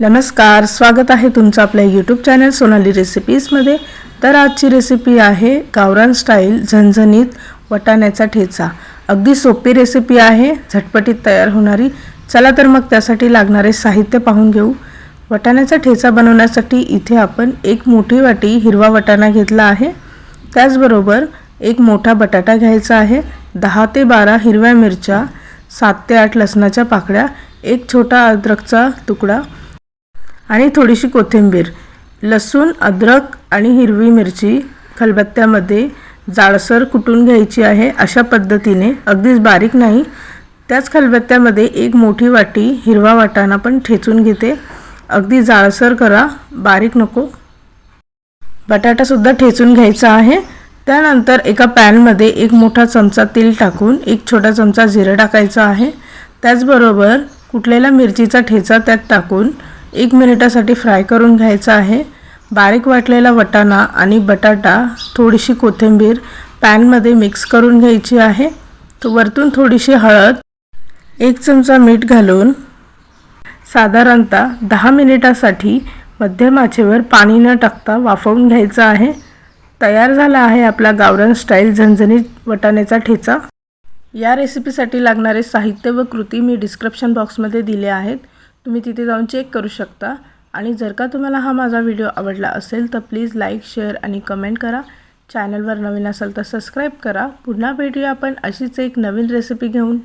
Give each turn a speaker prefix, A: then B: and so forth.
A: नमस्कार स्वागत आहे तुमचं आपल्या यूट्यूब चॅनल सोनाली रेसिपीजमध्ये तर आजची रेसिपी आहे गावरान स्टाईल झणझणीत वटाण्याचा ठेचा. अगदी सोपी रेसिपी आहे झटपटीत तयार होणारी. चला तर मग त्यासाठी लागणारे साहित्य पाहून घेऊ. वटाण्याचा ठेचा बनवण्यासाठी इथे आपण एक मोठी वाटी हिरवा वटाणा घेतला आहे. त्याचबरोबर एक मोठा बटाटा घ्यायचा आहे दहा ते बारा हिरव्या मिरच्या सात ते आठ लसणाच्या पाकळ्या एक छोटा अद्रकचा तुकडा आणि थोडीशी कोथिंबीर लसूण अद्रक आणि हिरवी मिरची खलबत्त्यामध्ये जाळसर कुटून घ्यायची आहे अशा पद्धतीने. अगदीच बारीक नाही. त्याच खलबत्त्यामध्ये एक मोठी वाटी हिरवा वाटाणा पण ठेचून घेते. अगदी जाळसर करा. बारीक नको. बटाटासुद्धा ठेचून घ्यायचा आहे. त्यानंतर एका पॅनमध्ये एक मोठा चमचा तेल टाकून एक छोटा चमचा जिरं टाकायचा आहे. त्याचबरोबर कुठलेला मिरचीचा ठेचा त्यात टाकून एक मिनिटासाठी फ्राय करून घ्यायचा आहे. बारीक वाटलेला वटाणा आणि बटाटा थोडीशी कोथिंबीर पॅनमध्ये मिक्स करून घ्यायची आहे. तो वरतून थोडीशी हळद एक चमचा मीठ घालून साधारणतः दहा मिनिटासाठी मध्यम आचेवर पाणी न टाकता वाफवून घ्यायचं आहे. तयार झाला आहे आपला गावरान स्टाईल झणझणीत वटाण्याचा ठेचा. या रेसिपीसाठी लागणारे साहित्य व कृती मी डिस्क्रिप्शन बॉक्समध्ये दिले आहेत. तुम्ही तिथे जाऊन चेक करू शकता. आणि जर का तुम्हाला हा माझा व्हिडिओ आवडला असेल तर प्लीज लाईक शेअर आणि कमेंट करा. चॅनलवर नवीन असाल तर सबस्क्राईब करा. पुन्हा भेटूया आपण अशीच एक नवीन रेसिपी घेऊन.